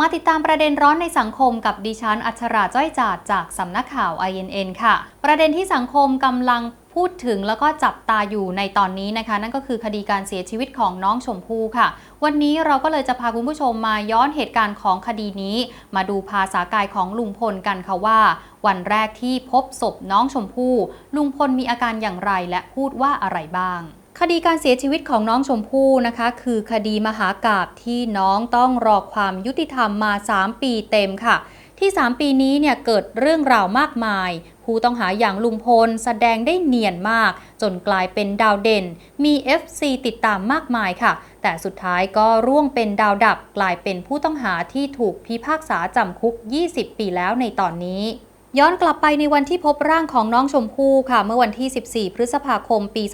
มาติดตามประเด็นร้อนในสังคมกับดิฉันอัชราจ้อยจาดจากสำนักข่าว INN ค่ะ ประเด็นที่สังคมกำลังพูดถึงแล้วก็จับตาอยู่ในตอนนี้นะคะ นั่นก็คือคดีการเสียชีวิตของน้องชมพู่ค่ะ วันนี้เราก็เลยจะพาคุณผู้ชมมาย้อนเหตุการณ์ของคดีนี้ มาดูภาษากายของลุงพลกันค่ะว่า วันแรกที่พบศพน้องชมพู่ลุงพลมีอาการอย่างไรและพูดว่าอะไรบ้าง คดีการเสียชีวิตของน้องชมพู่นะคะ คือคดีมหากาบที่น้องต้องรอความยุติธรรมมา 3 ปีเต็มค่ะ ที่ 3 ปีนี้เนี่ยเกิดเรื่องราวมากมาย ผู้ต้องหาอย่างลุงพลแสดงได้เนียนมาก จนกลายเป็นดาวเด่น มี FC ติดตามมากมายค่ะ แต่สุดท้ายก็ร่วงเป็นดาวดับ กลายเป็นผู้ต้องหาที่ถูกพิพากษาจำคุก 20 ปีแล้วในตอนนี้ ย้อนกลับไปในวันที่พบร่างของน้องชมพู่ค่ะ เมื่อวันที่ 14 พฤษภาคม ปี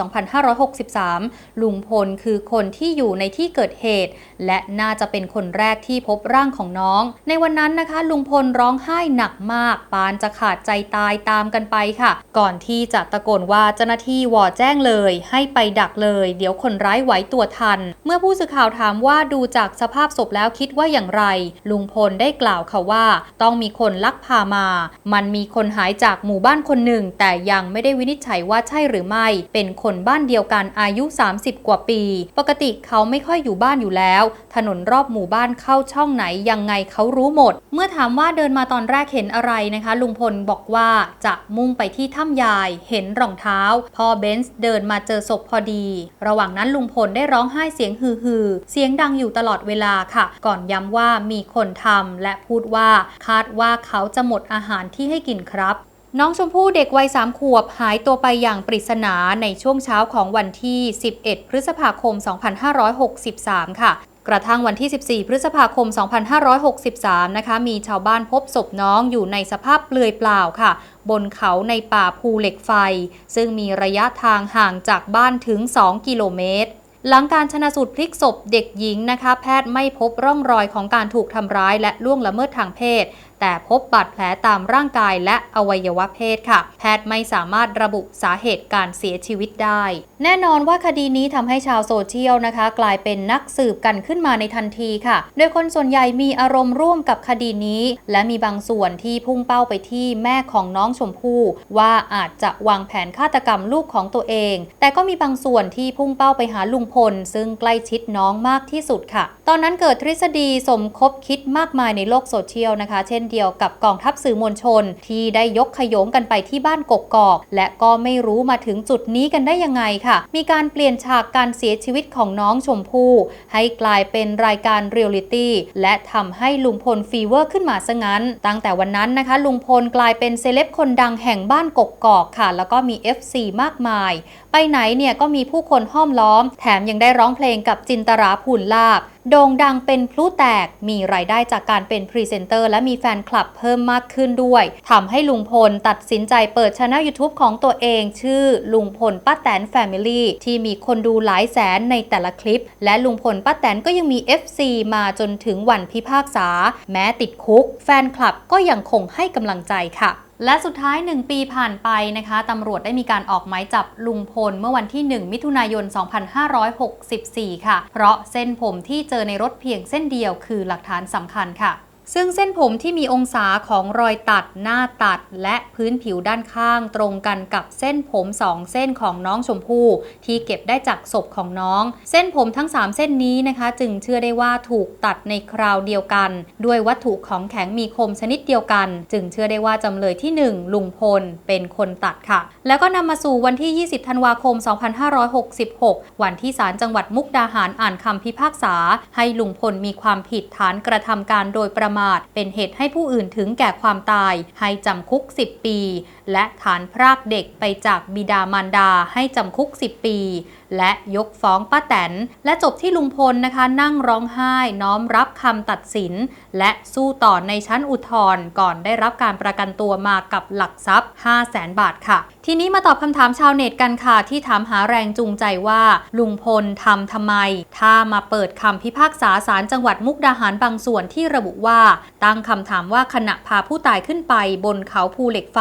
2563 ลุงพลคือคนที่อยู่ในที่เกิดเหตุ และน่าจะเป็นคนแรกที่พบร่างของน้อง ในวันนั้นนะคะ ลุงพลร้องไห้หนักมาก ปานจะขาดใจตายตามกันไปค่ะ ก่อนที่จะตะโกนว่าเจ้าหน้าที่วอแจ้งเลย ให้ไปดักเลย เดี๋ยวคนร้ายไหวตัวทัน เมื่อผู้สื่อข่าวถามว่าดูจากสภาพศพแล้วคิดว่าอย่างไร ลุงพลได้กล่าวค่ะว่า ต้องมีคนลักพามา มันมีคนหายจากหมู่บ้านคนหนึ่ง แต่ยังไม่ได้วินิจฉัยว่าใช่หรือไม่ เป็นคนบ้านเดียวกันอายุ 30 กว่าปี ปกติเขาไม่ค่อยอยู่บ้านอยู่แล้ว ถนนรอบหมู่บ้านเข้าช่องไหนยังไงเขารู้หมด เมื่อถามว่าเดินมาตอนแรกเห็นอะไรนะคะ ลุงพลบอกว่าจะมุ่งไปที่ถ้ำยาย เห็นรองเท้า พอเบนซ์เดินมาเจอศพพอดี ระหว่างนั้นลุงพลได้ร้องไห้เสียงฮือฮือเสียงดังอยู่ตลอดเวลาค่ะ ก่อนย้ำว่ามีคนทำและพูดว่าคาดว่าเขาจะหมดอาหารที่ให้กินครับน้องชมพู่เด็กวัยสามขวบหายตัวไปอย่างปริศนาในช่วงเช้าของวันที่ 11 พฤษภาคม 2563 ค่ะ กระทั่งวันที่ 14 พฤษภาคม 2563 นะคะ มีชาวบ้านพบศพน้องอยู่ในสภาพเปลือยเปล่าค่ะ บนเขาในป่าภูเหล็กไฟ ซึ่งมีระยะทางห่างจากบ้านถึง 2 กิโลเมตรหลังการชนะสูตรพลิกศพเด็กหญิงนะคะ แพทย์ไม่พบร่องรอยของการถูกทำร้ายและล่วงละเมิดทางเพศ แต่พบบาดแผลตามร่างกายและอวัยวะเพศค่ะ แพทย์ไม่สามารถระบุสาเหตุการเสียชีวิตได้ แน่นอนว่าคดีนี้ทำให้ชาวโซเชียลนะคะ กลายเป็นนักสืบกันขึ้นมาในทันทีค่ะ โดยคนส่วนใหญ่มีอารมณ์ร่วมกับคดีนี้ และมีบางส่วนที่พุ่งเป้าไปที่แม่ของน้องชมพู่ว่าอาจจะวางแผนฆาตกรรมลูกของตัวเอง แต่ก็มีบางส่วนที่พุ่งเป้าไปหาลุงพล ซึ่งใกล้ชิดน้องมากที่สุดค่ะ ตอนนั้นเกิดทฤษฎีสมคบคิดมากมายในโลกโซเชียลนะคะ เช่นเดียวกับกองทัพสื่อมวลชน ที่ได้ยกขยงกันไปที่บ้านกกกอก และก็ไม่รู้มาถึงจุดนี้กันได้ยังไงค่ะ มีการเปลี่ยนฉากการเสียชีวิตของน้องชมพู่ให้กลายเป็นรายการเรียลลิตี้และทำให้ลุงพลฟีเวอร์ขึ้นมาซะงั้น ตั้งแต่วันนั้นนะคะ ลุงพลกลายเป็นเซเลบคนดังแห่งบ้านกกอกค่ะ แล้วก็มี FC มากมาย ไปไหนเนี่ยก็มีผู้คนห้อมล้อม แถมยังได้ร้องเพลงกับจินตราภูลลาบโด่งดังเป็นพลุแตก มีรายได้จากการเป็นพรีเซนเตอร์และมีแฟนคลับเพิ่มมากขึ้นด้วยทำให้ลุงพลตัดสินใจเปิดช anel YouTube ของตัวเอง ชื่อลุงพลป้าแตน Family ที่มีคนดูหลายแสนในแต่ละคลิป และลุงพลป้าแตนก็ยังมี FC มาจนถึงวันพิพากษา แม้ติดคุก แฟนคลับก็ยังคงให้กำลังใจค่ะ และสุดท้าย 1 ปีผ่านไปนะคะตำรวจได้มีการออกหมายจับลุงพลเมื่อวันที่ 1 มิถุนายน 2564 ค่ะ เพราะเส้นผมที่เจอในรถเพียงเส้นเดียวคือหลักฐานสำคัญค่ะ ซึ่งเส้นผมที่มีองศาของรอยตัดหน้าตัดและพื้นผิวด้านข้าง ตรงกันกับเส้นผม 2 เส้นของน้องชมพู่ที่เก็บได้จากศพของน้อง เส้นผมทั้ง 3 เส้นนี้นะคะ จึงเชื่อได้ว่าถูกตัดในคราวเดียวกัน ด้วยวัตถุของแข็งมีคมชนิดเดียวกัน จึงเชื่อได้ว่าจำเลยที่ 1 ลุงพลเป็นคนตัดค่ะ แล้วก็นำมาสู่วันที่ 20 ธันวาคม 2566 วันที่ศาลจังหวัดมุกดาหารอ่านคำพิพากษา ให้ลุงพลมีความผิดฐานกระทำการโดยประมาทเป็นเหตุให้ผู้อื่นถึงแก่ความตาย ให้จำคุก 10 ปีและฐานพรากเด็กไปจากบิดามารดาให้จำคุก 10 ปี และยกฟ้องป้าแตน และจบที่ลุงพลนะคะ นั่งร้องไห้น้อมรับคำตัดสิน และสู้ต่อในชั้นอุทธรณ์ก่อนได้รับการประกันตัวมากับหลักทรัพย์ 5 0 0แสนบาทค่ะ ทีนี้มาตอบคำถามชาวเน็ตกันค่ะ ที่ถามหาแรงจูงใจว่าลุงพลทำทำไม ถ้ามาเปิดคำพิพากษาศาลจังหวัดมุกดาหารบางส่วนที่ระบุว่า ตั้งคำถามว่าขณะพาผู้ตายขึ้นไปบนเขาภูเหล็กไฟ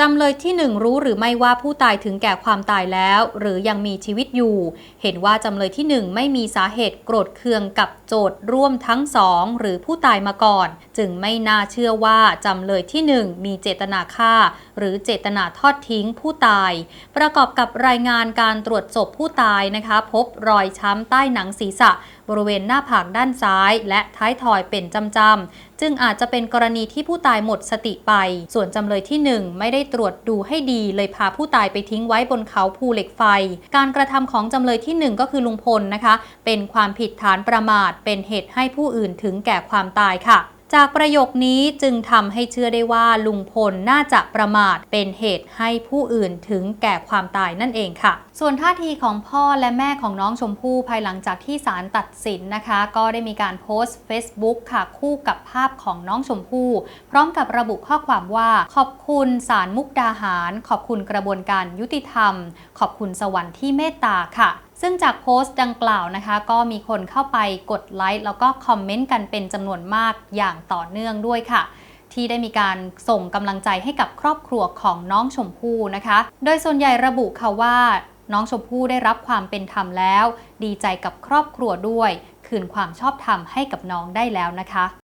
จำเลยที่หนึ่งรู้หรือไม่ว่าผู้ตายถึงแก่ความตายแล้ว หรือยังมีชีวิตอยู่ เห็นว่าจำเลยที่หนึ่งไม่มีสาเหตุโกรธเคืองกับโจทย์ร่วมทั้งสองหรือผู้ตายมาก่อน จึงไม่น่าเชื่อว่าจำเลยที่หนึ่งมีเจตนาฆ่า หรือเจตนาทอดทิ้งผู้ตาย ประกอบกับรายงานการตรวจศพผู้ตายนะคะ พบรอยช้ำใต้หนังศีรษะ บริเวณหน้าผากด้านซ้าย และท้ายทอยเป็นจำๆจึงอาจจะเป็นกรณีที่ผู้ตายหมดสติไป ส่วนจำเลยที่ 1 ไม่ได้ตรวจดูให้ดี เลยพาผู้ตายไปทิ้งไว้บนเขาภูเหล็กไฟ การกระทำของจำเลยที่ 1 ก็คือลุงพลนะคะ เป็นความผิดฐานประมาท เป็นเหตุให้ผู้อื่นถึงแก่ความตายค่ะ จากประโยคนี้จึงทำให้เชื่อได้ว่าลุงพลน่าจะประมาทเป็นเหตุให้ผู้อื่นถึงแก่ความตายนั่นเองค่ะ ส่วนท่าทีของพ่อและแม่ของน้องชมพู่ภายหลังจากที่ศาลตัดสินนะคะ ก็ได้มีการโพสต์ Facebook ค่ะคู่กับภาพของน้องชมพู่ พร้อมกับระบุข้อความว่า ขอบคุณศาลมุกดาหาร ขอบคุณกระบวนการยุติธรรม ขอบคุณสวรรค์ที่เมตตาค่ะ ซึ่งจากโพสต์ดังกล่าวนะคะ ก็มีคนเข้าไปกดไลค์แล้วก็คอมเมนต์กันเป็นจำนวนมากอย่างต่อเนื่องด้วยค่ะ ที่ได้มีการส่งกำลังใจให้กับครอบครัวของน้องชมพู่นะคะ โดยส่วนใหญ่ระบุค่ะว่าน้องชมพู่ได้รับความเป็นธรรมแล้ว ดีใจกับครอบครัวด้วย คืนความชอบธรรมให้กับน้องได้แล้วนะคะ